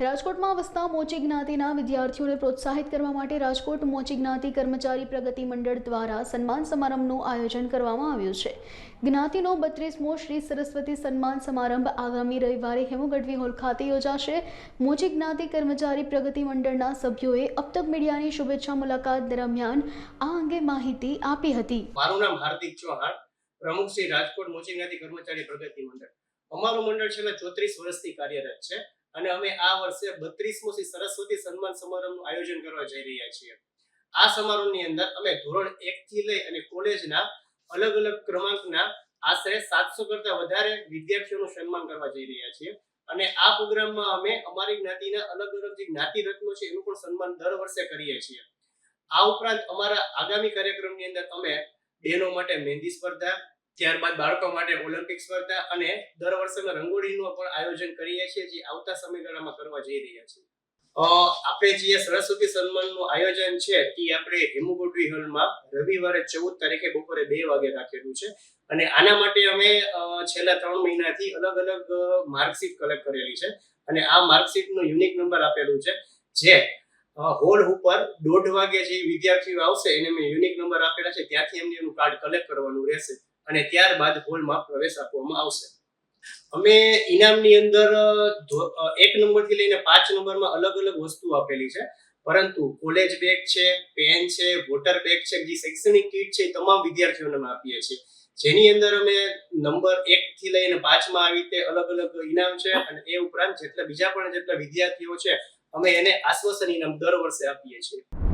રાજકોટમાં વસતા મોચી જ્ઞાતિના વિદ્યાર્થીઓને પ્રોત્સાહિત કરવા માટે રાજકોટ મોચી જ્ઞાતિ કર્મચારી પ્રગતિ મંડળ દ્વારા સન્માન સમારંભનું આયોજન કરવામાં આવ્યું છે. જ્ઞાતિનો બત્રીસમો શ્રી સરસ્વતી સન્માન સમારંભ આગામી રવિવારે હેમુગઢવી હોલ ખાતે યોજાશે. મોચી જ્ઞાતિ કર્મચારી પ્રગતિ મંડળના સભ્યોએ અબતક મીડિયાની શુભેચ્છા મુલાકાત દરમિયાન આ અંગે માહિતી આપી હતી. મારું નામ હાર્દિક ચૌહાણ, પ્રમુખ શ્રી રાજકોટ મોચી જ્ઞાતિ કર્મચારી પ્રગતિ મંડળ. અમારું મંડળ છેલ્લા ચોત્રીસ વર્ષથી કાર્યરત છે. અને અમે આ વર્ષે બત્રીસમો શ્રી સરસ્વતી સન્માન સમારંભનું આયોજન કરવા જઈ રહ્યા છીએ. આ સમારોહની અંદર અમે ધોરણ એક થી લઈ અને કોલેજના અલગ અલગ ક્રમાંકના આશરે સાતસો કરતા વધારે વિદ્યાર્થીઓનું સન્માન કરવા જઈ રહ્યા છીએ. અને આ પ્રોગ્રામમાં અમે અમારી જ્ઞાતિના અલગ અલગ જે જ્ઞાતિ રત્નો છે એનું પણ સન્માન દર વર્ષે કરીએ છીએ. આ ઉપરાંત અમારા આગામી કાર્યક્રમની અંદર અમે બહેનો માટે મહેંદી સ્પર્ધા ત્યારબાદ બાળકો માટે ઓલિમ્પિક સ્પર્ધા અને દર વર્ષે રંગોળીનું પણ આયોજન કરીએ છીએ, જે આવતા સમયગાળામાં કરવા જઈ રહ્યા છીએ. આપણે જે સરસ્વતી સન્માનનું આયોજન છે એ આપણે હેમુગોડવી હોલમાં રવિવારે ચૌદ તારીખે બપોરે બે વાગે રાખેલું છે. અને આના માટે અમે છેલ્લા ત્રણ મહિનાથી અલગ અલગ માર્કશીટ કલેક્ટ કરેલી છે. અને આ માર્કશીટનું યુનિક નંબર આપેલું છે, જે હોલ ઉપર દોઢ વાગે જે વિદ્યાર્થીઓ આવશે, એને મેં યુનિક નંબર આપેલા છે, ત્યાંથી એમને એનું કાર્ડ કલેક્ટ કરવાનું રહેશે. અને ત્યારબાદ હોલમાં પ્રવેશ આપવામાં આવશે. અમે ઇનામની અંદર એક નંબરથી લઈને પાંચ નંબરમાં અલગ અલગ વસ્તુ આપેલી છે. પરંતુ કોલેજ બેગ છે પેન છે વોટર બેગ છે, જે શૈક્ષણિક કીટ છે તમામ વિદ્યાર્થીઓને અમે આપીએ છીએ. જેની અંદર અમે નંબર એક થી લઈને પાંચમાં આવી રીતે અલગ અલગ ઇનામ છે અને એ ઉપરાંત જેટલા બીજા પણ જેટલા વિદ્યાર્થીઓ છે, અમે એને આશ્વાસન ઇનામ દર વર્ષે આપીએ છીએ.